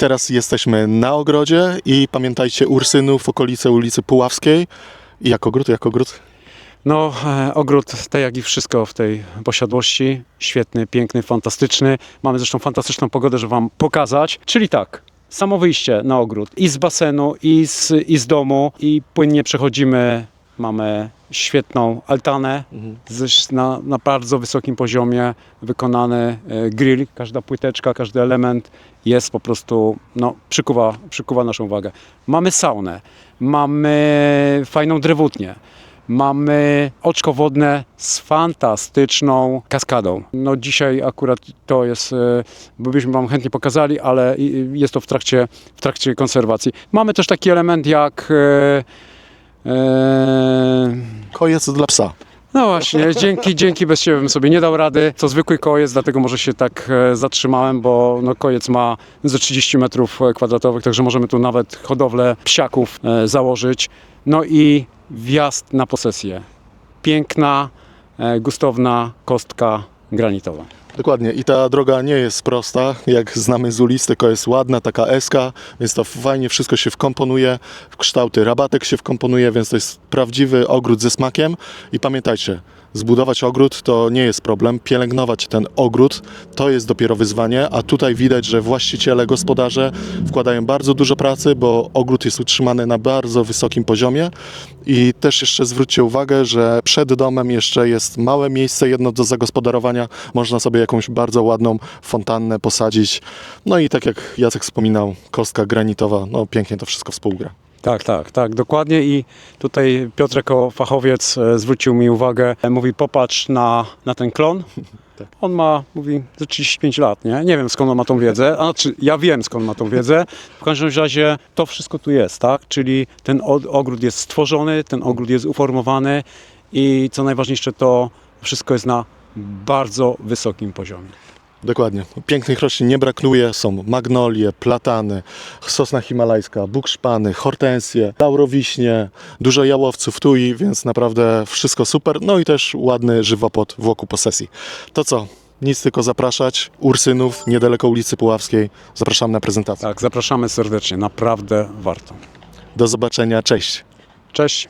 Teraz jesteśmy na ogrodzie i pamiętajcie Ursynów, okolice ulicy Puławskiej. Jak ogród, jak ogród? No, e, ogród, tak jak i wszystko w tej posiadłości, świetny, piękny, fantastyczny. Mamy zresztą fantastyczną pogodę, żeby Wam pokazać. Czyli tak, samo wyjście na ogród i z basenu, i z, i z domu, i płynnie przechodzimy. Mamy świetną altanę z, na, na bardzo wysokim poziomie wykonany e, grill. Każda płyteczka, każdy element jest po prostu, no, przykuwa, przykuwa naszą uwagę. Mamy saunę, mamy fajną drewutnię. Mamy oczko wodne z fantastyczną kaskadą. No dzisiaj akurat to jest, e, bo byśmy Wam chętnie pokazali, ale jest to w trakcie, w trakcie konserwacji. Mamy też taki element jak e, Kojec dla psa. no właśnie, dzięki, dzięki bez siebie bym sobie nie dał rady. To zwykły kojec, dlatego może się tak e, zatrzymałem, bo no, kojec ma ze 30 metrów e, kwadratowych, także możemy tu nawet hodowlę psiaków e, założyć. No i wjazd na posesję. Piękna, e, gustowna kostka granitowa. Dokładnie. I ta droga nie jest prosta, jak znamy z ulic, tylko jest ładna, taka eska, więc to fajnie wszystko się wkomponuje, w kształty rabatek się wkomponuje, więc to jest prawdziwy ogród ze smakiem. I pamiętajcie, zbudować ogród to nie jest problem, pielęgnować ten ogród to jest dopiero wyzwanie, a tutaj widać, że właściciele, gospodarze wkładają bardzo dużo pracy, bo ogród jest utrzymany na bardzo wysokim poziomie. I też jeszcze zwróćcie uwagę, że przed domem jeszcze jest małe miejsce jedno do zagospodarowania. Można sobie jakąś bardzo ładną fontannę posadzić. No i tak jak Jacek wspominał, kostka granitowa, no pięknie to wszystko współgra. Tak, tak, tak, dokładnie i tutaj Piotr jako fachowiec e, zwrócił mi uwagę, e, mówi popatrz na, na ten klon. Tak. On ma, mówi, ze 35 lat, nie? Nie wiem skąd on ma tą wiedzę, a znaczy ja wiem skąd ma tą wiedzę. W każdym razie to wszystko tu jest, tak? Czyli ten ogród jest stworzony, ten ogród jest uformowany i co najważniejsze to wszystko jest na bardzo wysokim poziomie. Dokładnie. Pięknych roślin nie brakuje. Są magnolie, platany, sosna himalajska, bukszpany, hortensje, laurowiśnie, dużo jałowców tui, więc naprawdę wszystko super. No i też ładny żywopłot wokół posesji. To co? Nic tylko zapraszać. Ursynów, niedaleko ulicy Puławskiej. Zapraszam na prezentację. Tak, zapraszamy serdecznie, naprawdę warto. Do zobaczenia. Cześć. Cześć.